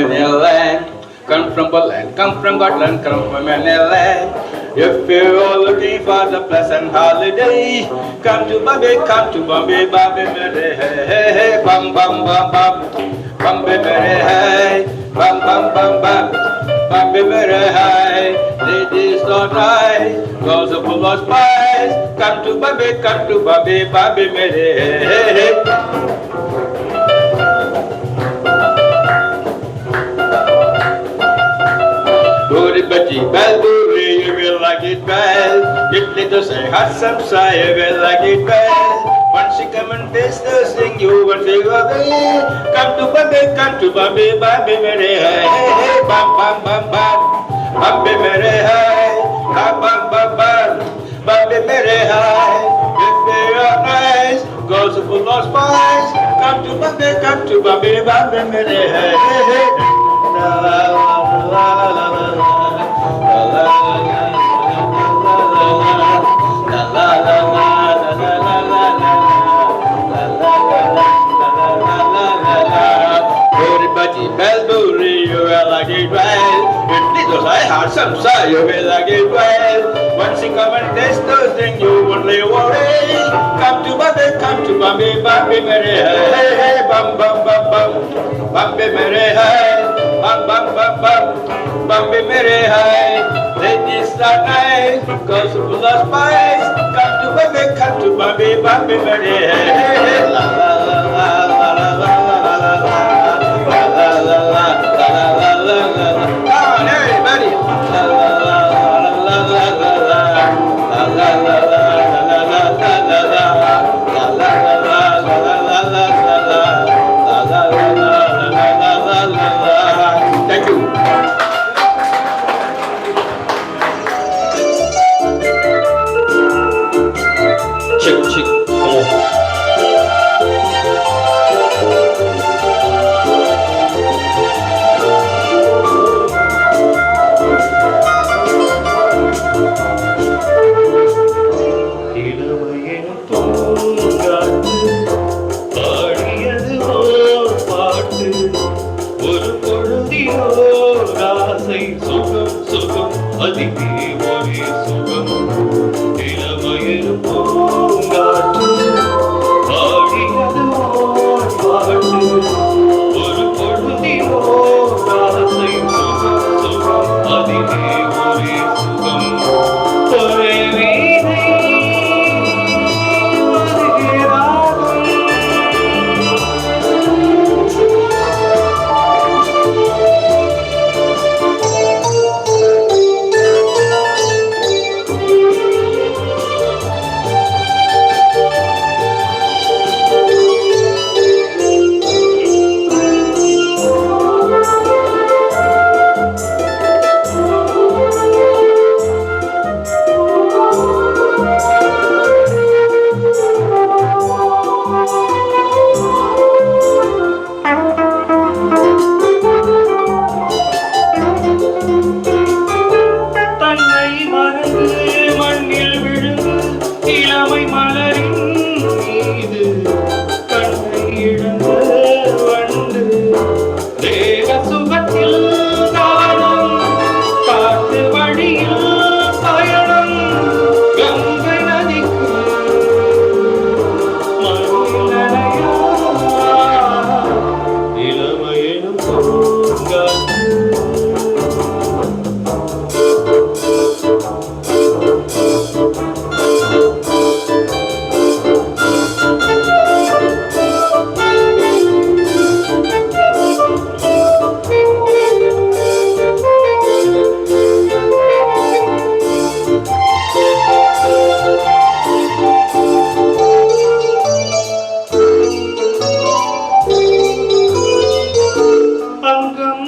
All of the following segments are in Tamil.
From land. Come from Scotland, come from Scotland, come from any. If you're all looking for the pleasant holiday, come to Bombay, come to Bombay, Bombay, Mary, hey, hey, hey, bum, bum, bum, bum. Bombay, Mary, hey, bum, bum, bum, bum. Bombay, Mary, hey, ladies don't nice, girls are full of spice. Come to Bombay, come to Bombay, Bombay, Mary, hey, hey, hey. Budgie, bell booty, you will like it. If little say hot some sigh, you will like it well. Once you come and taste the thing, you will say, okay. Come to Bombay, come to Bombay, Bombay, Mary, hey, hey, hey, bam, bam, bam, bam. Bombay, Mary, hey, bam, bam, bam, bam. Bombay, Mary, hey. If they are nice, girls are full of spice. Come to Bombay, come to Bombay, Bombay, Mary, hey, hey, hey. You will like get well. Once you come and taste those things, you only worry. Come to Bambi, come to Bambi, Bambi Mere, hey, hey, bum bum bum bum, Bambi Mere, hey bam bam bam bam. Bambi mere hai register nai cause plus spice. Cut to bambi cut to bambi bambi mere hai. la la సుఖం సుఖం అది దేవుని సుఖం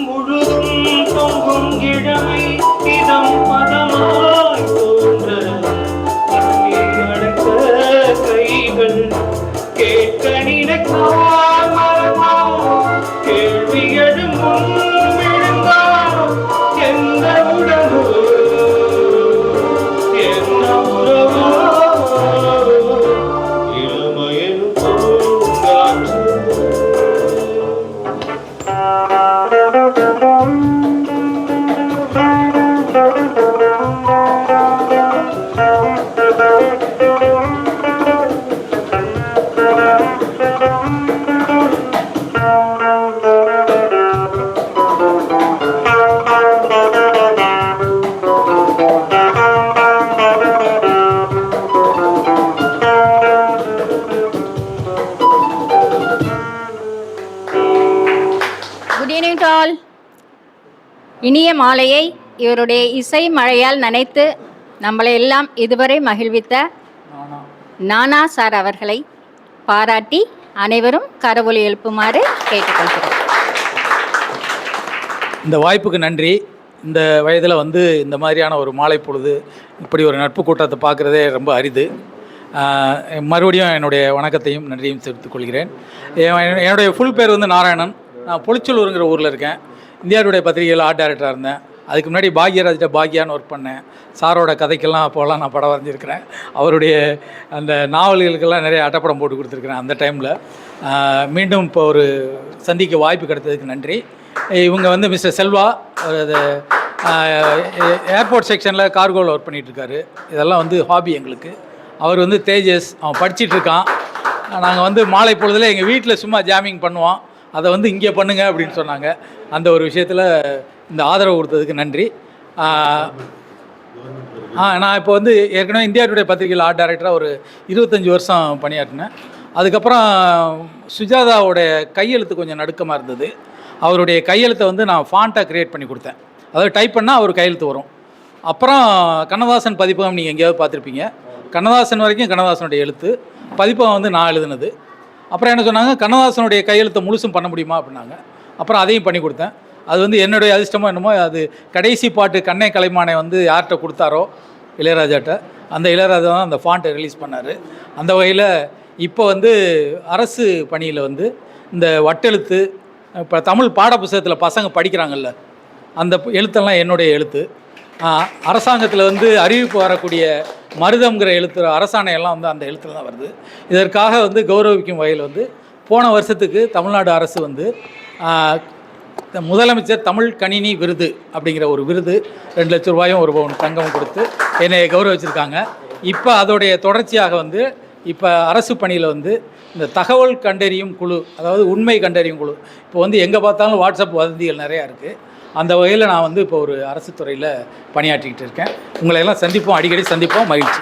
முழுதும் தொங்கும் கிழமை இதம் பதமாய் தோன்ற. அழைத்த கைகள் கேட்க நினைக்க இனிய மாலையை இவருடைய இசை மழையால் நனைத்து நம்மளை எல்லாம் இதுவரை மகிழ்வித்த நானா. சார் அவர்களை பாராட்டி அனைவரும் கரவொலி எழுப்புமாறு கேட்டுக்கொள்கிறோம். இந்த வாய்ப்புக்கு நன்றி. இந்த வயதில் வந்து இந்த மாதிரியான ஒரு மாலை பொழுது இப்படி ஒரு நட்பு கூட்டத்தை பார்க்குறதே ரொம்ப அரிது. மறுபடியும் என்னுடைய வணக்கத்தையும் நன்றியும் தெரிவித்துக் கொள்கிறேன். என் என்னுடைய ஃபுல் பேர் வந்து நாராயணன். நான் பொளிச்சலூருங்கிற ஊரில் இருக்கேன். இந்தியாவுடைய பத்திரிகையில் ஆர்ட் டைரக்டராக இருந்தேன். அதுக்கு முன்னாடி பாக்யராஜ்கிட்ட பாக்யான்னு ஒர்க் பண்ணேன். சாரோட கதைக்கெல்லாம் அப்போல்லாம் நான் படம் வரைஞ்சிருக்கிறேன். அவருடைய அந்த நாவல்களுக்கெல்லாம் நிறைய அட்டப்படம் போட்டு கொடுத்துருக்குறேன் அந்த டைமில் மீண்டும் இப்போ ஒரு சந்திக்க வாய்ப்பு கிடைத்ததுக்கு நன்றி. இவங்க வந்து மிஸ்டர் செல்வா அது ஏர்போர்ட் செக்ஷனில் கார்கோவில் ஒர்க் பண்ணிகிட்ருக்காரு இதெல்லாம் வந்து ஹாபி எங்களுக்கு. அவர் வந்து தேஜஸ் அவன் படிச்சிட்ருக்கான் நாங்கள் வந்து மாலை பொழுதில் எங்கள் வீட்டில் சும்மா ஜாமிங் பண்ணுவோம். அதை வந்து இங்கே பண்ணுங்க அப்படின்னு சொன்னாங்க. அந்த ஒரு விஷயத்தில் இந்த ஆதரவு கொடுத்ததுக்கு நன்றி. ஆ நான் இப்போ வந்து ஏற்கனவே இந்தியா டுடே பத்திரிகையில் ஆர்ட் டைரக்டராக ஒரு இருபத்தஞ்சி வருஷம் பணியாற்றினேன். அதுக்கப்புறம் சுஜாதாவோடைய கையெழுத்து கொஞ்சம் நடுக்கமாக இருந்தது. அவருடைய கையெழுத்தை வந்து நான் ஃபாண்ட்டாக க்ரியேட் பண்ணி கொடுத்தேன். அதாவது டைப் பண்ணால் அவர் கையெழுத்து வரும். அப்புறம் கண்ணதாசன் பதிப்பகம் நீங்கள் எங்கேயாவது பார்த்துருப்பீங்க. கண்ணதாசன் வரைக்கும் கண்ணதாசனுடைய எழுத்து. பதிப்பகம் வந்து நான் எழுதுனது. அப்புறம் என்ன சொன்னாங்க கண்ணதாசனுடைய கையெழுத்தை முழுசும் பண்ண முடியுமா அப்படின்னாங்க. அப்புறம் அதையும் பண்ணி கொடுத்தேன். அது வந்து என்னுடைய அதிர்ஷ்டமோ என்னமோ அது கடைசி பாட்டு கண்ணை கலைமானை வந்து யார்கிட்ட கொடுத்தாரோ இளையராஜாட்ட அந்த இளையராஜா தான் அந்த ஃபாண்ட்டை ரிலீஸ் பண்ணார். அந்த வகையில் இப்போ வந்து அரசு பணியில் வந்து இந்த வட்டெழுத்து இப்போ தமிழ் பாடப்புஸ்தகத்தில் பசங்க படிக்கிறாங்கல்ல அந்த எழுத்தெல்லாம் என்னுடைய எழுத்து. அரசாங்கத்தில் வந்து அறிவிப்பு வரக்கூடிய மருதம்ங்கிற எழுத்து அரசாணை எல்லாம் வந்து அந்த எழுத்துல தான் வருது. இதற்காக வந்து கௌரவிக்கும் வகையில் வந்து போன வருஷத்துக்கு தமிழ்நாடு அரசு வந்து முதலமைச்சர் தமிழ் கணினி விருது அப்படிங்கிற ஒரு விருது ரெண்டு லட்ச ரூபாயும் ஒரு பவுன் தங்கம் கொடுத்து என்னை கௌரவிச்சிருக்காங்க. இப்போ அதோடைய தொடர்ச்சியாக வந்து இப்போ அரசு பணியில் வந்து இந்த தகவல் கண்டறியும் குழு அதாவது உண்மை கண்டறியும் குழு இப்போ வந்து எங்கே பார்த்தாலும் வாட்ஸ்அப் வதந்திகள் நிறையா இருக்குது அந்த வகையில் நான் வந்து இப்போ ஒரு அரசு துறையில் பணியாற்றிக்கிட்டு இருக்கேன். உங்களை எல்லாம் சந்திப்போம் அடிக்கடி சந்திப்போம். மகிழ்ச்சி.